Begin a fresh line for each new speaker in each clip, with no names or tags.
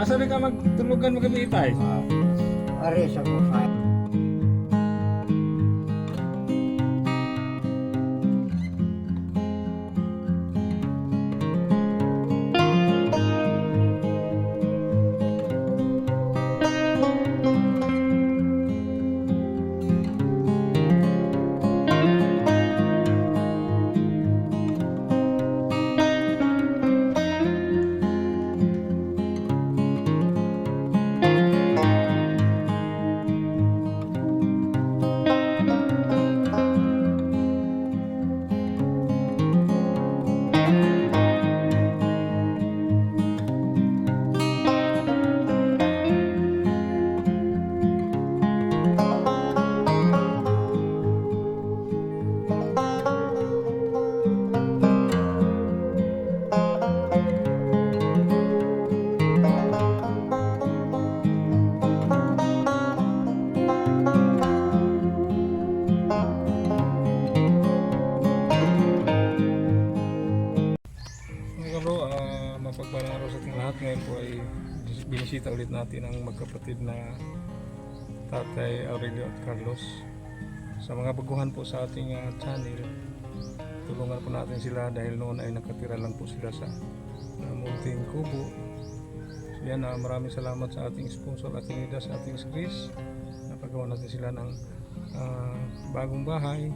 Asa na ka magtulugan magabi tay?
Ari sa kusay.
Binisita ulit natin ang magkapatid na Tatay Aurelio at Carlos. Sa mga baguhan po sa ating ah, channel, tulungan po natin sila dahil noon ay nakatira lang po sila sa uh, Munting Kubo. So yan, ah, maraming salamat sa ating sponsor at Nida sa ating Chris. Napagawa natin sila ng ah, bagong bahay,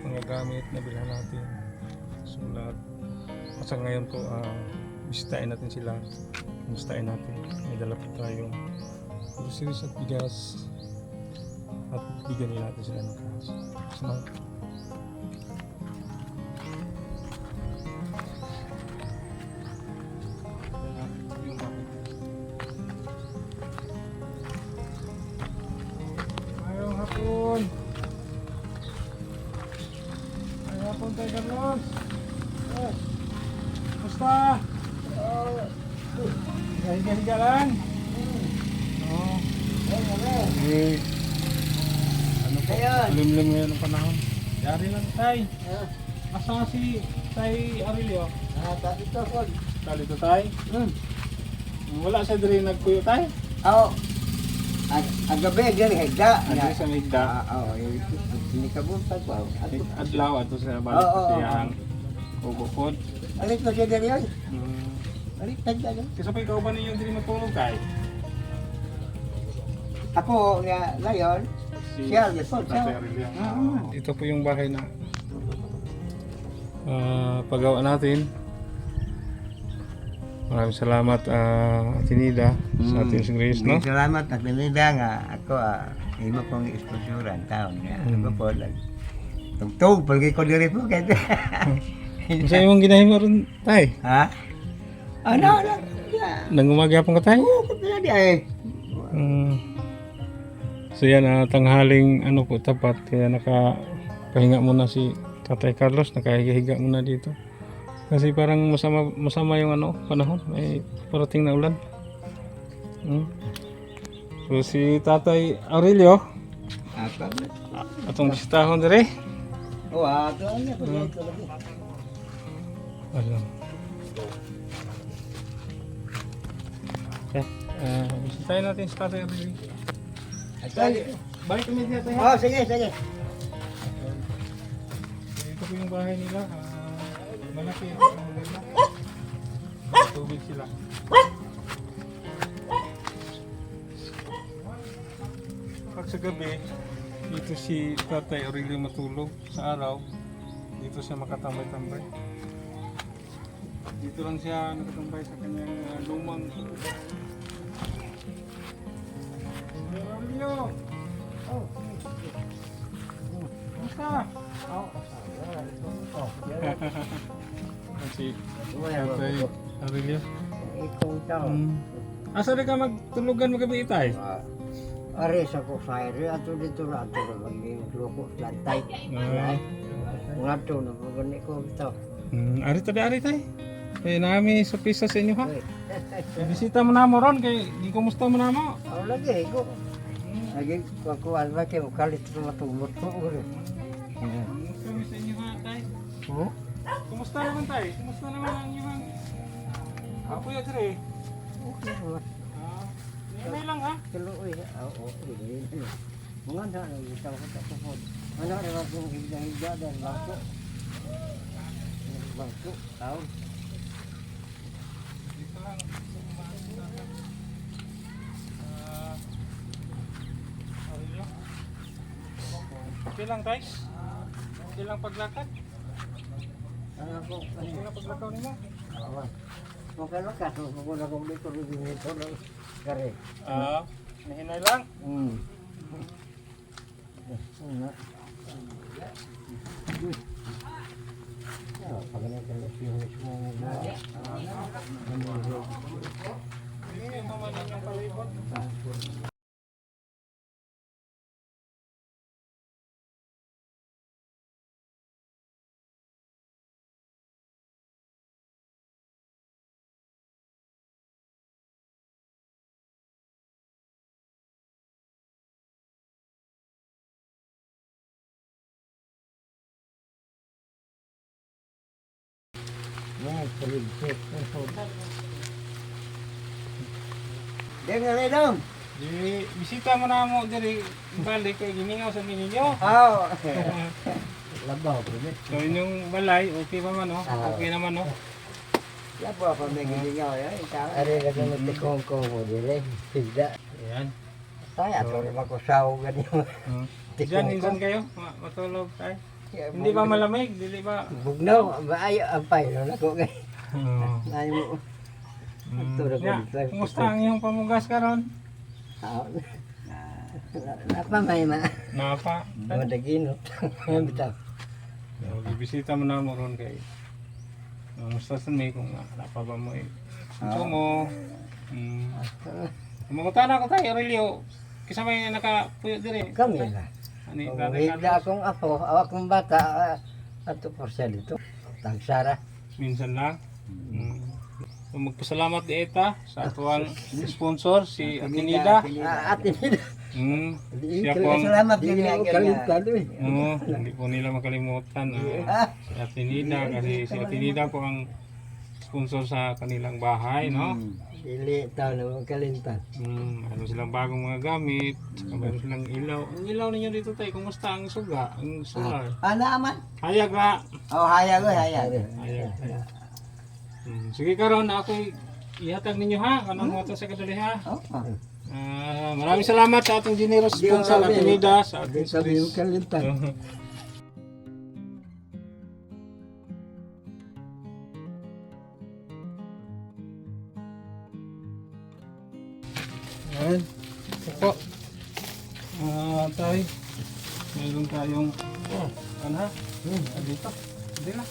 mga gamit na bilhan natin. Sulat, at sa ngayon po, uh, bisitahin natin sila. Bisitahin natin. May dala po tayong groceries at bigas. At bigyan natin sila ng cash. Smart. Ayong hapon. Ayong hapon tayo, Carlos. Eh, Kumusta? Gahiga-higa lang? Oo. Eh, ano po? Limlim ngayon ang panahon. Yari lang tay. Asa si tay Aurelio?
Ah, tapi to kon.
Talito tay.
Hmm.
Wala siya diri nagkuyo tay.
Aw. Ag agabe diri higda.
Ano sa migda?
Ah, oh, ini kabuntag ko. At
Adlaw ato sa balik
Oo, oo,
sa
oo.
iyang ugukod.
alit na siya diri oy.
Hmm.
Alit tagda no.
Kasi pa ikaw ba ninyo diri matulog kay?
Ako nga layon. Siya, yes, po, siya.
Aurelio.
Ah,
Ito po yung bahay na ah, paggawa natin. Maraming salamat uh, Atinida sa ating si Grace, no?
Salamat at pinida nga ako ah, imo kong isponsoran taon nga.
Mm.
Ako po lang. Tugtog palgi ko diri po kay.
Sa imong ginahimo ron, tay.
Ha? Ano ano? Ya.
Nangumagyapon ka, tay?
Oo, ko pala di ay.
Mm. so yan, ah, tanghaling ano po, tapat. Kaya nakapahinga muna si Tatay Carlos, nakahiga-higa muna dito. Kasi parang masama, masama yung ano, panahon. May parating na ulan. Mm. So si Tatay Aurelio,
Apa?
atong bisitahon dire.
Oh, ato ano lagi.
Ano? Uh, bisitahin natin si Tatay Aurelio. Tay, balik kami dito, tay. ha?
Oh, sige, sige.
Ito po yung bahay nila. Ah, malaki ang nila. Tubig sila. Pag sa gabi, dito si Tatay Aurelio matulog. Sa araw, dito siya makatambay-tambay. Dito lang siya nakatambay sa kanyang ah, lumang Aurelio!
Oh.
Kumusta?
Oh. Oh,
Si? Tatay Aurelio.
Itong tao.
Mm. Asa na ka magtulugan magabi itay?
Ah, Are sa ko fire ato dito ra ato ra maging loko lantay.
Ah.
Nga to na magani ko ito.
Mm, ari tada ari tay. Kay nami sa pisa sa inyo ha. Bisita mo na mo ron kay di kumusta mo na mo.
Ako lagi ko. Lagi ako alba kay ukalit ko matulot ko ore.
Kumusta mi sa inyo ha tay?
Oh.
Kumusta naman tay? Kumusta naman ang inyong Apo ya dire.
Okay naman.
Ah, hinay lang ha.
Tuloy. Oo, okay. Mga na, nagitaw ko sa tupod. Ano, naman kong higda-higda dahil bangko. Bangko, tao.
Dito lang. Okay lang guys. Okay lang paglakad.
Ano ako,
Okay lang paglakaw nimo.
Awan. Kung kailan ka, kung kung na kong dito, rin dito, no? Kare.
Ah, nahinay lang.
Hmm. Ano? Ah, pag nagkalas yung mismo na
Hindi mo man yung palibot.
Mga paligpit. Deng nga dong.
Di bisita mo na mo diri balik kay gimingaw sa ninyo.
Aw. Labaw ko ni.
So inyong balay okay pa man no? Okay naman no?
Labaw pa may gilingaw ya. Are na kang tikong ko mo dire. Tidak.
Ayan.
Saya to rin ako saw gani.
Hmm. Diyan minsan kayo ma- matulog tayo. Hindi ba malamig? Dili ba?
Bugnaw, maayo ang payo na ko kay. Ay mo.
Ya,
ko dito.
kumusta ang iyong pamugas karon?
Aw. Napa may ma.
Napa.
Mo daginot. Bitaw.
Bibisita mo na mo ron kay. Kumusta sa may kung na, napa ba mo eh. Gusto mo. Mm. Kumunta na ko tayo, Aurelio. Kisa may nakapuyo dire.
Kami na.
Ani,
Kung
tatay Carlos.
akong apo, awak kong bata, ah, ato por siya dito. Tagsara.
Minsan lang. Mm. So, magpasalamat di Eta sa atuang sponsor, si Atinida.
Ah, Ate Nida.
Mm. Siya po ang
Salamat din nga kalimutan eh.
Oo, hindi po nila makalimutan. ah, si Atinida kasi si Atinida po ang sponsor sa kanilang bahay, no?
Dili tao na magkalintan.
Mm, ano silang bagong mga gamit, saka meron silang ilaw. Ang ilaw ninyo dito tayo, kumusta ang suga, ang solar?
Ano aman?
Hayag ra.
Oh, hayag ko, hayag.
Hayag. Mm, sige karon ako ihatag ninyo ha, kanang moto sa kadali ha.
Oh,
Ah, maraming salamat sa ating generous sponsor
sabi,
Atinida sa ating
yung kalintan.
Ayan. Po. Ah, tay. Meron tayong oh, ano? Hmm, ah, dito. Hindi na.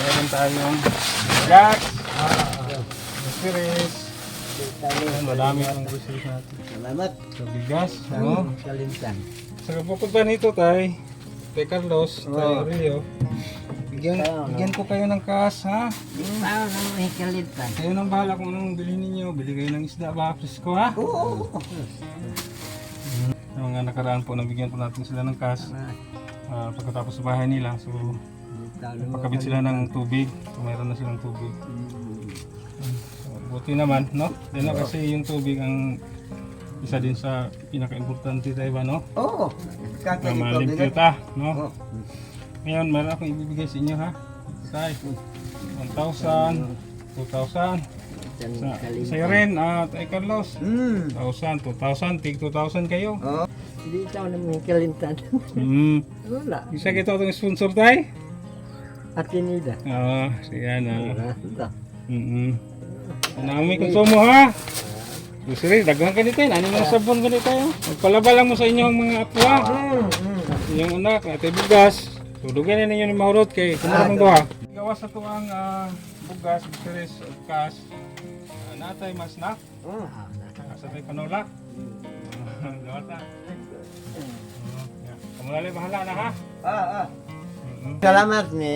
Meron tayong gas. Ayan, madami ang groceries natin.
Salamat.
So, bigas, no?
Kalintan.
Sa bukod pa nito, tay, kay Carlos, tay
Oh.
Aurelio, bigyan, bigyan ko kayo ng cash, ha?
Paano na may kalintan?
Kayo nang bahala kung anong bilhin ninyo. Bili kayo ng isda ba, presko, ha?
Oo.
Yung mga nakaraan po, nabigyan po natin sila ng cash. Ah, pagkatapos sa bahay nila, so pakabit sila ng tubig. So, mayroon na silang tubig. So, buti naman, no? Dahil na kasi yung tubig ang isa din sa pinaka-importante tayo ba, no?
Oo.
Na
Kakali ko.
malimpyo ta, no?
Oo.
Ngayon, meron akong ibibigay sa inyo, ha? Tay, 1,000, 2,000. Sa, sa'yo rin, ah, Tay Carlos.
Hmm.
1,000, 2,000, tig 2,000 kayo.
Oo. Hindi tao na may kalintan.
Hmm.
Wala.
Isa kita itong sponsor tay?
Ate Nida.
Oo, siya na.
Wala.
Mm-mm. Naami konsumo ha. Gusto daghan ka dito. Ano mga sabon ka dito? Magpalaba lang mo sa inyong mga apo ha.
Hmm. Hmm.
Inyong anak, ate bugas. Tudugan na ninyo ni Mahurot kay kumara mong duha. Gawas sa tuwang ah, bugas, biseres, kas. Uh, natay mas na.
Hmm.
Asa tay panulak. Gawas na. Kamulali bahala na ha.
Ah, ah. Salamat ni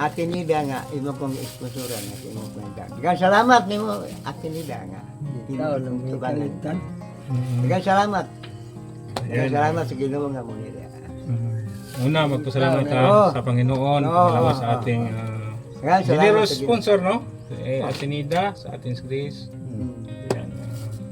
Ate Nida nga imo kong isponsoran nga imo kwenta. Daghang salamat nimo Ate Nida nga. Ikaw nang kalintan.
Mm-mm.
Daghang salamat.
Ayan.
salamat sa Ginoo nga mo nila.
Una, magpasalamat
Oo.
ha sa Panginoon.
Oo.
Sa ating ah,
salamat
Generous
sa Ginoo.
sponsor, no? Eh, Atenida sa Athens Grace.
Mm.
Yan.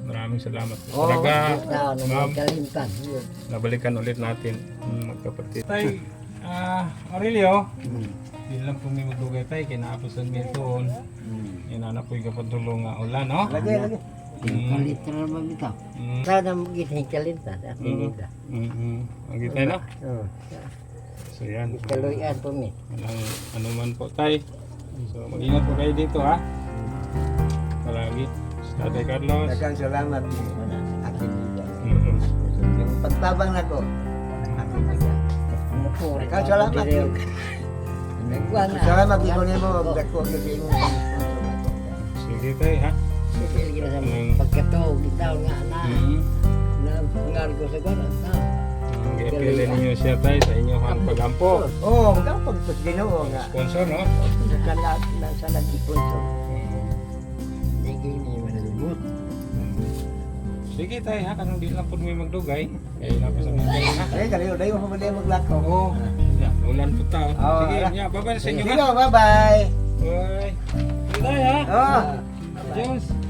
Maraming salamat.
Oo,
Talaga,
na
ma'am,
magkalimtan. Yun.
nabalikan ulit natin ang magkapatid. Tay, ah, Aurelio,
Mm.
di lang po may magdugay tayo, kinaapasan mi.
Mm.
Inana po yung kapatulong nga ulan, no?
Lagi, lagi.
Mm.
Kalimtan naman ito.
Mm.
Sana magiging kalimtan. At hinita.
Mm -hmm. Ang kita no?
Oo.
So yan.
Kaluyan po mi.
Walang ano man po tay. So mag-ingat po kayo dito ha. Palagi. Sa Tatay Carlos.
Daghang salamat ni akin nila.
Mm -hmm.
Yung pagtabang na ko, akin nila.
Mupuri.
Daghang salamat.
Dire- Nagwan na.
Salamat ni ko nimo dako kasi mo.
Sige tay ha.
Sige, lagi na sa pagkatuog. Itaw nga na.
Mm -hmm.
Na ko sa gano'n. Ah.
Ang i-appeal ninyo siya sa inyo ang pagampo.
Oh, magapag sa Ginoo nga.
Sponsor no?
Sa kalat na sa nag-sponsor.
Mm.
Hindi ko ini manalibot.
Sige tay ha, kanang di lang po may magdugay. Kaya na pa sa mga tayo ha.
Ay, kaliyo dayo mo ba maglakaw?
Oo. Ulan po tao.
Oo,
Sige, yeah, bye-bye sa inyo
Sige,
ha.
bye-bye.
Bye. Sige tayo ha.
Oh.
Jones.